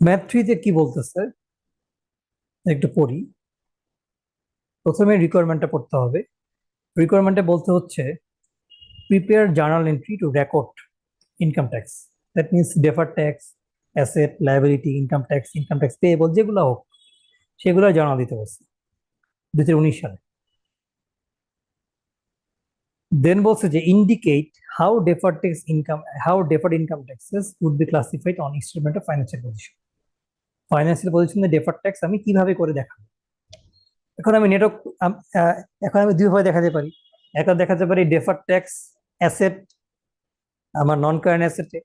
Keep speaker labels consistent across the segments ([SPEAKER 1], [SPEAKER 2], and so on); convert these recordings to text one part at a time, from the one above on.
[SPEAKER 1] Math থ্রিতে কি বলতেছে? একটু পড়ি। প্রথমে রিকোয়ারমেন্টটা পড়তে হবে। রিকোয়ারমেন্টে বলতে হচ্ছে prepare journal entry to record income tax that means defer tax asset liability income tax income tax payable যেগুলো হোক, সেগুলো জানা দিতে বলছে। দুই হাজার উনিশ সালে। দেন বলছে যে indicate how defer tax income how deferred income taxes would be classified on instrument of financial position financial পজিশনে ডেফার ট্যাক্স আমি কীভাবে করে দেখাবো? এখন আমি নেটওয়ার্ক এখন আমি দুইভাবে দেখাতে পারি। একটা দেখাতে পারি ডেফার ট্যাক্স অ্যাসেট আমার নন কারেন্ট অ্যাসেটে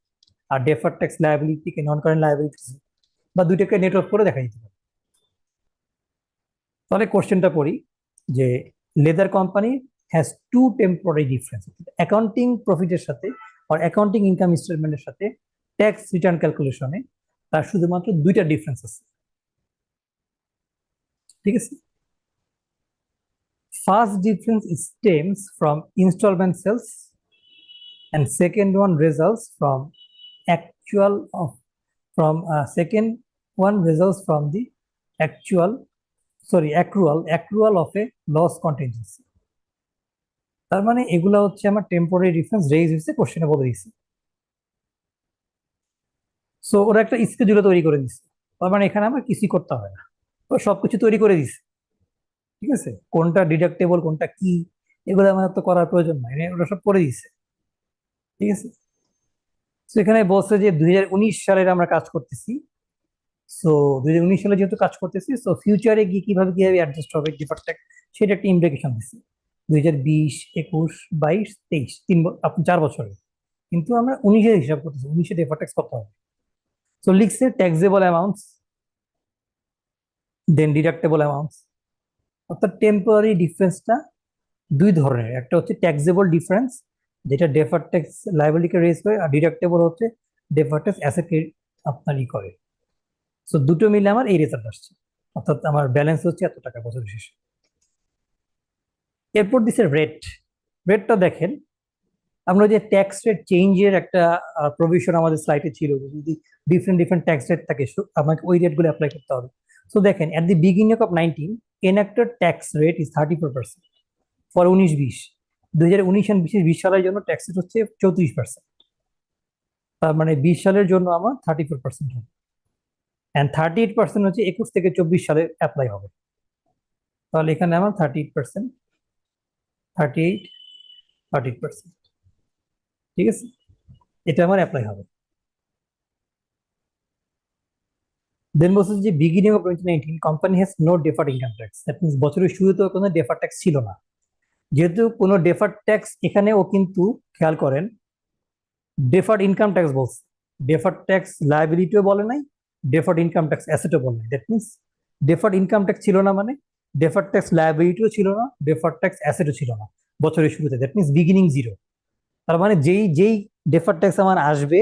[SPEAKER 1] আর ডেফার ট্যাক্স লায়াবিলিটিকে নন কারেন্ট লায়াবিলিটি বা দুইটাকে নেটওয়ার্ক করে দেখা দিতে পারি। তাহলে কোশ্চেনটা পড়ি যে leather company has two temporary difference accounting প্রফিটের সাথে আর অ্যাকাউন্টিং ইনকাম স্টেটমেন্টের সাথে ট্যাক্স রিটার্ন ক্যালকুলেশনে তার শুধুমাত্র দুইটা ডিফারেন্স আছে। ঠিক আছে? First difference stems from instalment sales and second one results from actual from second one results from the actual sorry accrual accrual of a loss contingency তার মানে এগুলো হচ্ছে আমার টেম্পোরারি ডিফারেন্স রেজ হয়েছে কোশ্চেনে বলে দিয়েছে সো ওরা একটা স্কেজুলে তৈরি করে দিচ্ছে তার মানে এখানে আমার কিছুই করতে হবে না। ও সবকিছু তৈরি করে দিচ্ছে ঠিক আছে? কোনটা ডিডাক্টেবল কোনটা কি? এগুলো আমার তো করার প্রয়োজন নাই। মানে ওরা সব করে দিচ্ছে ঠিক আছে? তো এখানে বলছে যে দুই সালের আমরা কাজ করতেছি। সো দুই সালে যেহেতু কাজ করতেছি সো ফিউচারে গিয়ে কীভাবে কীভাবে অ্যাডজাস্ট হবে ট্যাক্স সেটা একটা ইমপ্লিকেশন দিচ্ছে দুই হাজার বিশ, একুশ, বাইশ, তেইশ, তিন আপনি চার বছরে। কিন্তু আমরা উনিশে হিসাব করতেছি। উনিশে ডিফার ট্যাক্স কত হবে। সো লিখছে taxable amounts then deductible amounts অর্থাৎ টেম্পোরারি ডিফারেন্সটা দুই ধরনের একটা হচ্ছে ট্যাক্সেবল ডিফারেন্স যেটা ডেফার ট্যাক্স লাইবিলিটিকে রেজ করে আর ডিডাক্টেবল হচ্ছে ডেফার ট্যাক্স অ্যাসেটকে আপনার ই করে। সো দুটো মিলে আমার এই রেজাল্ট আসছে। অর্থাৎ আমার ব্যালেন্স হচ্ছে এত টাকা বছর শেষে। এরপর দিছে রেট রেটটা দেখেন আমরা যে ট্যাক্স রেট চেঞ্জের একটা প্রভিশন আমাদের স্লাইডে ছিল যদি ডিফারেন্ট ডিফারেন্ট ট্যাক্স রেট থাকে আমাকে ওই রেটগুলো অ্যাপ্লাই করতে হবে। সো দেখেন at the beginning of nineteen enacted tax rate is thirty four percent for উনিশ, বিশ। দুই হাজার উনিশ অ্যান্ড বিশ বিশ সালের জন্য ট্যাক্স রেট হচ্ছে চৌত্রিশ পার্সেন্ট তার মানে বিশ সালের জন্য আমার থার্টি ফোর পার্সেন্ট হবে। অ্যান্ড থার্টি এইট পার্সেন্ট হচ্ছে একুশ থেকে চব্বিশ সালে অ্যাপ্লাই হবে। তাহলে এখানে আমার thirty eight percent thirty eight thirty eight percent ঠিক আছে? এটা আমার অ্যাপ্লাই হবে। দেন বলছে যে beginning of twenty nineteen company has no deferred income tax that means বছরের শুরুতে কোনো ডেফার ট্যাক্স ছিল না। যেহেতু কোনো ডেফার ট্যাক্স এখানে ও কিন্তু খেয়াল করেন ডেফার্ড ইনকাম ট্যাক্স বলছে। ডেফার্ড ট্যাক্স লাইবিলিটিও বলে নাই ডেফার্ড ইনকাম ট্যাক্স অ্যাসেটও বলে নাই। That means deferred income tax ছিল না মানে ডেফার্ড ট্যাক্স লাইবিলিটিও ছিল না ডেফার্ড ট্যাক্স অ্যাসেটও ছিল না বছরের শুরুতে। দ্যাট মিনস বিগিনিং জিরো তার মানে যেই যেই ডেফার্ড ট্যাক্স আমার আসবে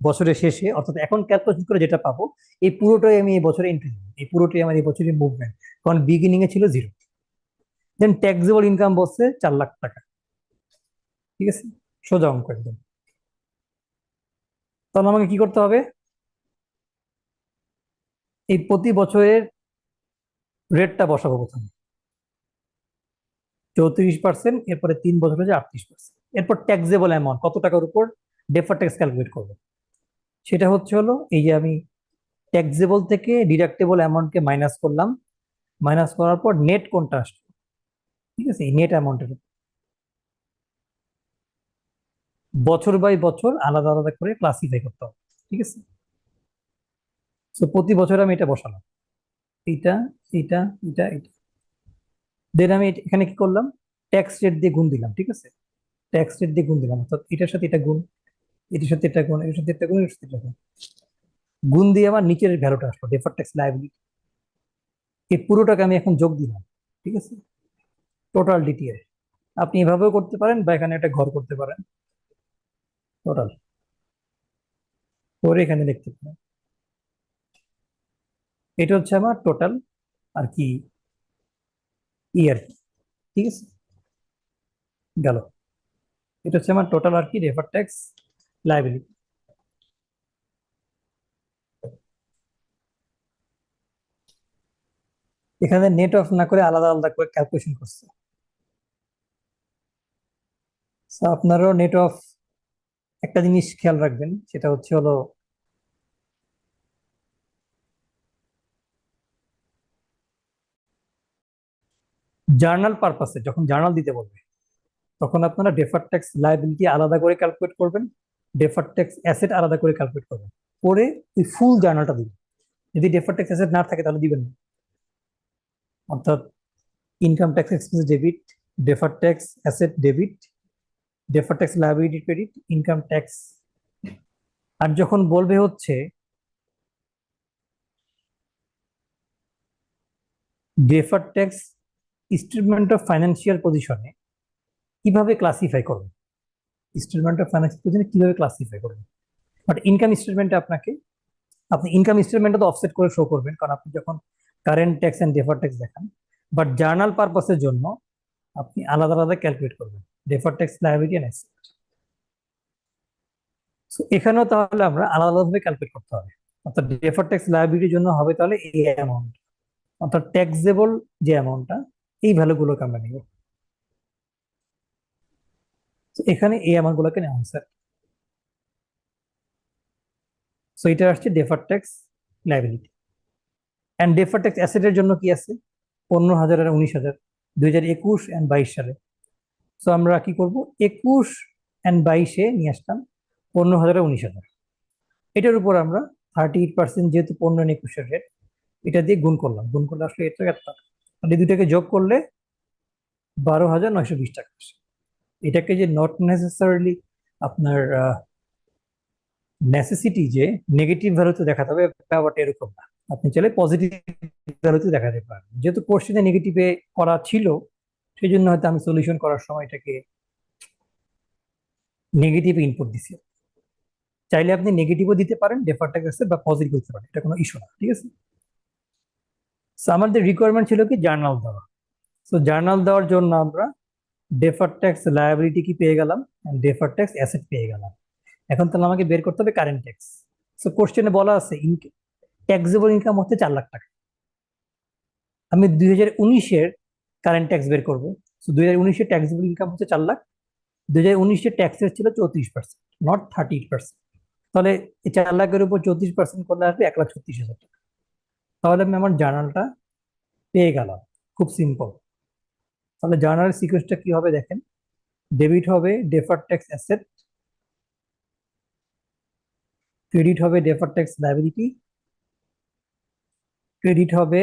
[SPEAKER 1] বছরের শেষে, অর্থাৎ এখন ক্যালকুলেশন করে যেটা পাবো, এই পুরোটাই আমি এই বছরে এন্ট্রি এই পুরোটাই আমার এই বছরের মুভমেন্ট কারণ বিগিনিং এ ছিল জিরো দেন ট্যাক্সেবল ইনকাম বসছে চার লাখ টাকা। ঠিক আছে? সোজা অঙ্ক একদম। তাহলে আমাকে কি করতে হবে? এই প্রতি বছরের রেটটা বসাবো প্রথমে। চৌত্রিশ পার্সেন্ট এরপরে তিন বছর হচ্ছে আটত্রিশ পার্সেন্ট এরপর ট্যাক্সেবল অ্যামাউন্ট কত টাকার উপর ডেফার ট্যাক্স ক্যালকুলেট করব। সেটা হচ্ছে হলো, এই যে আমি ট্যাক্সেবল থেকে ডিডাক্টেবল অ্যামাউন্টকে মাইনাস করলাম। মাইনাস করার পর নেট কোনটা আসবে ঠিক আছে, এই নেট অ্যামাউন্টের বছর বাই বছর আলাদা আলাদা করে ক্লাসিফাই করতে হবে, ঠিক আছে? প্রতি বছর আমি এটা বসালাম। এইটা এইটা এটা এটা দেন আমি এখানে কি করলাম? ট্যাক্স রেট দিয়ে গুণ দিলাম, ঠিক আছে? ট্যাক্স রেট দিয়ে গুণ দিলাম, অর্থাৎ এটার সাথে এটা গুণ, এটির সাথে এটা গুণ, এটার সাথে এটা গুণ, এটার সাথে এটা গুণ। গুণ দিয়ে আমার নিচের ভ্যালুটা আসলো ডেফার ট্যাক্স লাইবিলিটি এই পুরোটাকে আমি এখন যোগ দিলাম, ঠিক আছে? টোটাল ডিটিএল আপনি এভাবেও করতে পারেন বা এখানে একটা ঘর করতে পারেন। টোটাল করে এখানে লিখতে পারেন। এটা হচ্ছে আমার টোটাল আর কি ইয়ার, ঠিক আছে? গেল। এটা হচ্ছে আমার টোটাল আর কি রেফার ট্যাক্স লাইবিলিটি এখানে নেট অফ না করে আলাদা আলাদা করে ক্যালকুলেশন করছে। আপনারও নেট অফ একটা জিনিস খেয়াল রাখবেন, সেটা হচ্ছে হলো জার্নাল পারপাসে যখন জার্নাল দিতে বলবে, তখন আপনারা ডেফার ট্যাক্স লাইবিলিটি আলাদা করে ক্যালকুলেট করবেন ডেফার ট্যাক্স অ্যাসেট আলাদা করে ক্যালকুলেট করবেন। করে ওই ফুল জার্নালটা দিবেন। যদি ডেফার ট্যাক্স অ্যাসেট না থাকে তাহলে দিবেন না। অর্থাৎ income tax expense debit defer tax asset debit defer tax liability credit income tax আর যখন বলবে হচ্ছে defer tax statement of financial পজিশনে কীভাবে ক্লাসিফাই করবেন? স্টেটমেন্ট অফ ফাইন্যান্সিয়াল পজিশনে কীভাবে ক্লাসিফাই করবেন? বাট ইনকাম স্টেটমেন্টে আপনাকে, আপনি ইনকাম স্টেটমেন্টটা তো অফসেট করে শো করবেন, কারণ আপনি যখন current tax and defer tax দেখান বাট জার্নাল পারপাসের জন্য আপনি আলাদা আলাদা ক্যালকুলেট করবেন defer tax liability asset so এখানেও তাহলে আমরা আলাদা আলাদাভাবে ক্যালকুলেট করতে হবে। অর্থাৎ ডেফার ট্যাক্স লাইবিলিটির জন্য হবে তাহলে এই অ্যামাউন্ট অর্থাৎ ট্যাক্সেবল যে অ্যামাউন্টটা এই ভ্যালুগুলোকে আমরা নিব। এখানে এই অ্যামাউন্টগুলোকে নেওয়া হয়েছে। সো এটা আসছে defer tax liability and defer tax অ্যাসেটের জন্য কি আছে? পনেরো হাজার আর উনিশ হাজার, দুই হাজার একুশ অ্যান্ড বাইশ সালে। সো আমরা কি করব? একুশ অ্যান্ড বাইশে নিয়ে আসতাম পনেরো হাজার উনিশ হাজার। এটার উপর আমরা থার্টি এইট পার্সেন্ট যেহেতু পনেরো একুশের রেট এটা দিয়ে গুণ করলাম। গুণ করলে আসলে এটা এত টাকা। এই দুটাকে যোগ করলে বারো হাজার নয়শো বিশ টাকা এটাকে যে নট নেসেসারিলি আপনার নেসেসিটি যে নেগেটিভ ভ্যালুতে দেখাতে হবে, ব্যাপারটা এরকম না। আপনি চাইলে পজিটিভ ভ্যালুতে দেখাতে পারেন। যেহেতু কোশ্চেনে নেগেটিভে করা ছিল সেই জন্য হয়তো আমি সলিউশন করার সময় এটাকে নেগেটিভ ইনপুট দিছি। চাইলে আপনি নেগেটিভও দিতে পারেন ডেফারটা গেছে বা পজিটিভ দিতে পারেন, এটা কোনো ইস্যু না, ঠিক আছে? সো আমাদের রিকোয়ারমেন্ট ছিল কি জার্নাল দেওয়া। সো জার্নাল দেওয়ার জন্য আমরা ডেফার ট্যাক্স লায়াবিলিটি কি পেয়ে গেলাম? ডেফার ট্যাক্স অ্যাসেট পেয়ে গেলাম। এখন তাহলে আমাকে বের করতে হবে কারেন্ট ট্যাক্স সো কোশ্চেনে বলা আছে ট্যাক্সেবল ইনকাম হচ্ছে চার লাখ টাকা। আমি দুই হাজার উনিশের কারেন্ট ট্যাক্স বের করব। সো দুই হাজার উনিশের ট্যাক্সেবল ইনকাম হচ্ছে চার লাখ। দুই হাজার উনিশের ট্যাক্সের ছিল চৌত্রিশ পার্সেন্ট নট থার্টি পার্সেন্ট তাহলে এই চার লাখের উপর চৌত্রিশ পার্সেন্ট করলে আসবে এক লাখ ছত্রিশ হাজার টাকা। তাহলে আমি আমার জার্নালটা পেয়ে গেলাম। খুব সিম্পল তাহলে জার্নালের সিকোয়েন্সটা কি হবে দেখেন? ডেবিট হবে ডেফার ট্যাক্স অ্যাসেট ক্রেডিট হবে ডেফার ট্যাক্স লাইবিলিটি ক্রেডিট হবে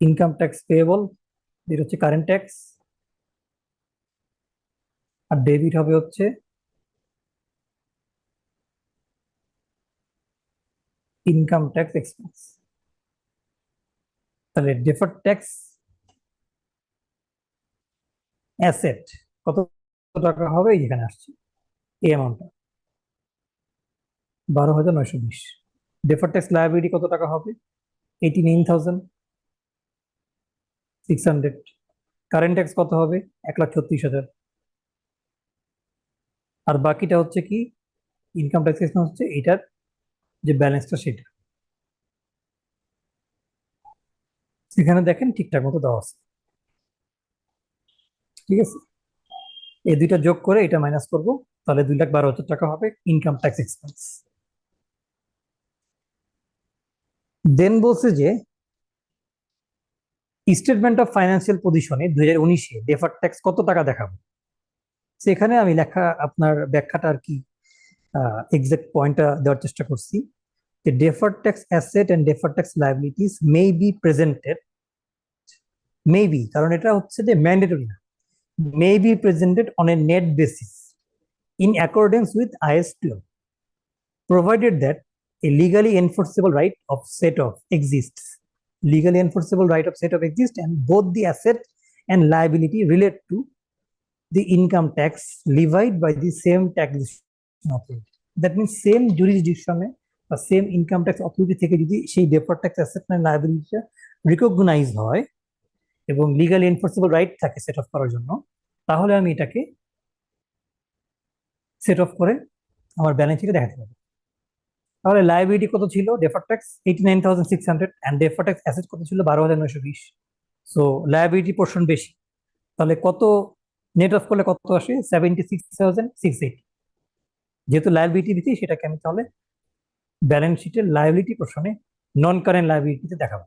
[SPEAKER 1] ইনকাম ট্যাক্স পেয়েবল যেটা হচ্ছে কারেন্ট ট্যাক্স আর ডেবিট হবে হচ্ছে ইনকাম ট্যাক্স এক্সপেন্স তাহলে ডেফার ট্যাক্স অ্যাসেট কত টাকা হবে? এখানে আসছে। এই অ্যামাউন্টটা বারো হাজার নয়শো বিশ। ডেফার ট্যাক্স লায়াবিলিটি কত টাকা হবে? Eighty nine thousand six hundred current tax কত হবে? এক লাখ ছত্রিশ হাজার। আর বাকিটা হচ্ছে কি? ইনকাম ট্যাক্স হচ্ছে, এটার যে ব্যালেন্সটা সেটা। এখানে দেখেন ঠিকঠাক মতো দেওয়া আছে। ঠিক আছে? এই দুইটা যোগ করে এটা মাইনাস করব, তাহলে দুই লাখ বারো হাজার টাকা হবে ইনকাম ট্যাক্স এক্সপেন্স দেন বলছে যে স্টেটমেন্ট অফ ফাইন্যান্সিয়াল পজিশনে দুই হাজার উনিশে ডেফার ট্যাক্স কত টাকা দেখাবো? সেখানে আমি লেখা, আপনার ব্যাখ্যাটা আর কি এক্সাক্ট পয়েন্টটা দেওয়ার চেষ্টা করছি। যে defer tax asset and defer tax liabilities may be presented may be কারণ এটা হচ্ছে যে ম্যান্ডেটরি না may be presented on a net basis in accordance with IS twelve provided that a legally enforceable right of set of exists legally enforceable right of set of exists and both the asset and liability relate to the income tax levied by the same taxation authority that means same jurisdiction এ বা same income tax authority থেকে যদি সেই defer tax asset না লাইবিলিটিটা recognise হয় এবং legally enforceable right থাকে set off করার জন্য, তাহলে আমি এটাকে সেট অফ করে আমার ব্যালেন্স শিটে দেখাতে পারব। তাহলে লাইবিলিটি কত ছিল? Defer tax eighty nine thousand six hundred and defer tax asset কত ছিল? বারো হাজার নয়শো বিশ। সো লাইবিলিটি পোর্শন বেশি। তাহলে কত নেট অফ করলে কত আসে? Seventy six thousand six eighty যেহেতু লাইবিলিটি দিচ্ছি সেটাকে আমি তাহলে ব্যালেন্স শিটের লাইবিলিটি প্রশ্নে নন কারেন্ট লাইবিলিটিতে দেখাবো।